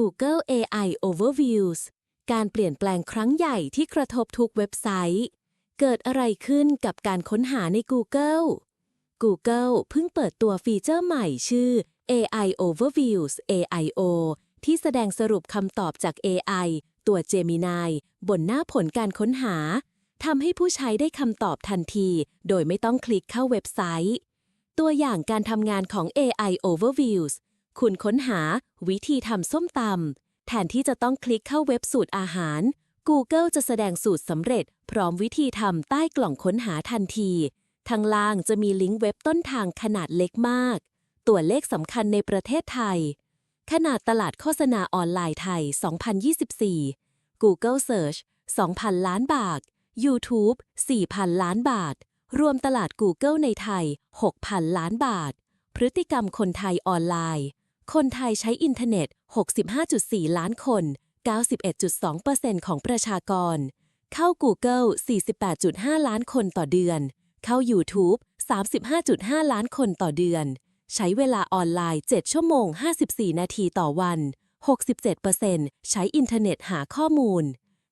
Google AI Overviews การเปลี่ยนแปลงครั้งใหญ่ที่กระทบทุกเว็บไซต์ เกิดอะไรขึ้นกับการค้นหาใน Google Google เพิ่งเปิดตัวฟีเจอร์ใหม่ชื่อ AI Overviews AIO ที่แสดงสรุปคำตอบจาก AI ตัว Gemini บนหน้าผลการค้นหาทำให้ผู้ใช้ได้คำตอบทันที โดยไม่ต้องคลิกเข้าเว็บไซต์ ตัวอย่างการทำงานของ AI Overviews คุณค้นหาวิธีทำส้มตำแทนที่จะต้องคลิกเข้าเว็บสูตรอาหาร Google จะแสดงสูตรสำเร็จ พร้อมวิธีทำใต้กล่องค้นหาทันที ทางล่างจะมีลิงก์เว็บต้นทางขนาดเล็กมาก ตัวเลขสำคัญในประเทศไทย ขนาดตลาดโฆษณาออนไลน์ไทย 2024 Google Search 2,000 ล้านบาท YouTube 4,000 ล้านบาท รวมตลาด Google ในไทย 6,000 ล้านบาท พฤติกรรมคนไทยออนไลน์ คนไทยใช้อินเทอร์เน็ต 65.4 ล้านคน 91.2%ของประชากร เข้า Google 48.5 ล้านคนต่อเดือน เข้า YouTube 35.5 ล้านคนต่อเดือน ใช้เวลาออนไลน์ 7 ชั่วโมง 54 นาทีต่อวัน 67%ใช้อินเทอร์เน็ตหาข้อมูล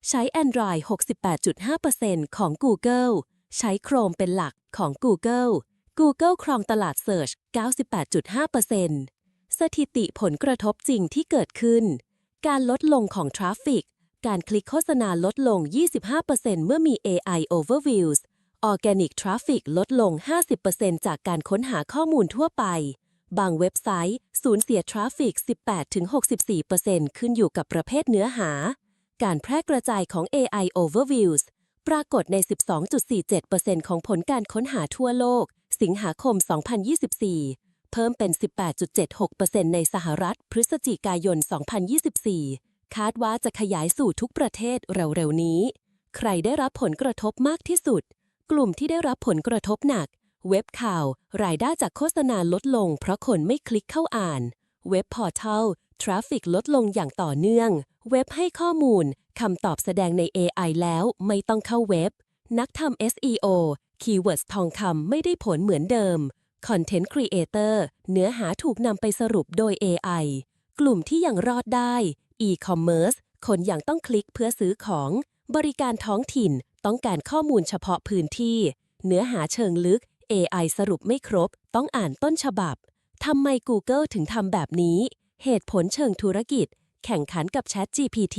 ใช้ Android 68.5%ของ Google ใช้ Chrome เป็นหลักของ Google Google ครองตลาด Search 98.5% สถิติผลกระทบจริงที่เกิดขึ้น การลดลงของทราฟฟิก การคลิกโฆษณาลดลง 25%เมื่อมี AI Overviews Organic Traffic ลดลง 50%จากการค้นหาข้อมูลทั่วไป บางเว็บไซต์ สูญเสียทราฟฟิก 18-64%ขึ้นอยู่กับประเภทเนื้อหา การแพร่กระจายของ AI Overviews ปรากฏใน 12.47%ของผลการค้นหาทั่วโลก สิงหาคม 2024 เพิ่มเป็น 18.76%ในสหรัฐ พฤศจิกายน 2024 คาดว่าจะขยายสู่ทุกประเทศเร็วๆนี้ ใครได้รับผลกระทบมากที่สุด กลุ่มที่ได้รับผลกระทบหนัก เว็บข่าว รายได้จากโฆษณาลดลง เพราะคนไม่คลิกเข้าอ่าน เว็บพอร์ทัลทราฟฟิกลดลงอย่างต่อเนื่อง เว็บให้ข้อมูลคำตอบแสดงใน AI แล้วไม่ต้องเข้าเว็บ นักทำ SEO คีย์เวิร์ดทองคำไม่ได้ผลเหมือนเดิม Content Creator เนื้อหาถูกนำไปสรุปโดย AI กลุ่มที่ยังรอดได้ E-commerce คนยังต้องคลิกเพื่อซื้อของ บริการท้องถิ่นต้องการข้อมูลเฉพาะพื้นที่ เนื้อหาเชิงลึก AI สรุปไม่ครบ ต้องอ่านต้นฉบับทำไม Google ถึงทำแบบนี้ เหตุผลเชิงธุรกิจ แข่งขันกับ Chat GPT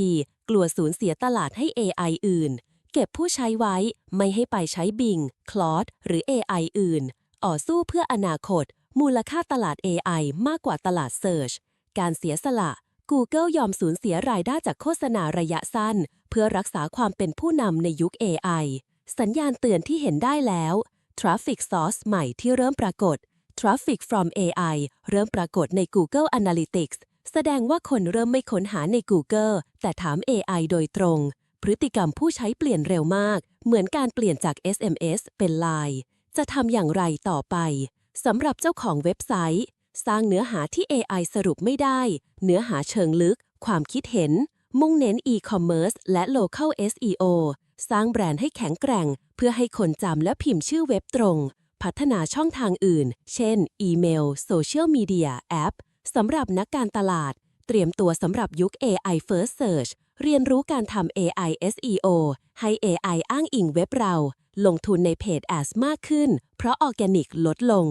กลัวสูญเสียตลาดให้ AI อื่น เก็บผู้ใช้ไว้ไม่ให้ไปใช้ Bing, Claude หรือ AI อื่น อ่อสู้เพื่ออนาคต มูลค่าตลาด AI มากกว่าตลาด Search การเสียสละ Google ยอมสูญเสียรายได้จากโฆษณาระยะสั้น เพื่อรักษาความเป็นผู้นำในยุค AI สัญญาณเตือนที่เห็นได้แล้ว Traffic Source ใหม่ที่เริ่มปรากฏ Traffic from AI เริ่มปรากฏใน Google Analytics แสดงว่าคนเริ่มไม่ค้นหาใน Google แต่ถาม AI โดยตรง พฤติกรรมผู้ใช้เปลี่ยนเร็วมาก เหมือนการเปลี่ยนจาก SMS เป็น Line จะทำอย่างไรต่อไปสำหรับเจ้าของเว็บไซต์ สร้างเนื้อหาที่ AI สรุปไม่ได้ เนื้อหาเชิงลึก ความคิดเห็น มุ่งเน้น e-commerce และ local SEO สร้างแบรนด์ให้แข็งแกร่ง เพื่อให้คนจำและพิมพ์ชื่อเว็บตรง พัฒนาช่องทางอื่น เช่น อีเมล โซเชียลมีเดีย แอปสำหรับนักการตลาด เตรียมตัวสำหรับยุค AI First Search เรียนรู้การทำ AI SEO ให้ AI อ้างอิงเว็บเรา ลงทุนในเพจ Ads มากขึ้น เพราะออร์แกนิกลดลง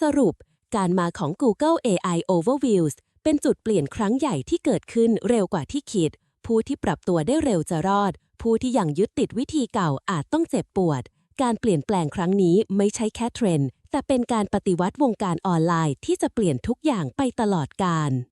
สรุป การมาของ Google AI Overviews เป็นจุดเปลี่ยนครั้งใหญ่ที่เกิดขึ้นเร็วกว่าที่คิด ผู้ที่ปรับตัวได้เร็วจะรอด ผู้ที่ยังยึดติดวิธีเก่าอาจต้องเจ็บปวด การเปลี่ยนแปลงครั้งนี้ไม่ใช่แค่เทรนด์แต่เป็นการปฏิวัติวงการออนไลน์ที่จะเปลี่ยนทุกอย่างไปตลอดกาล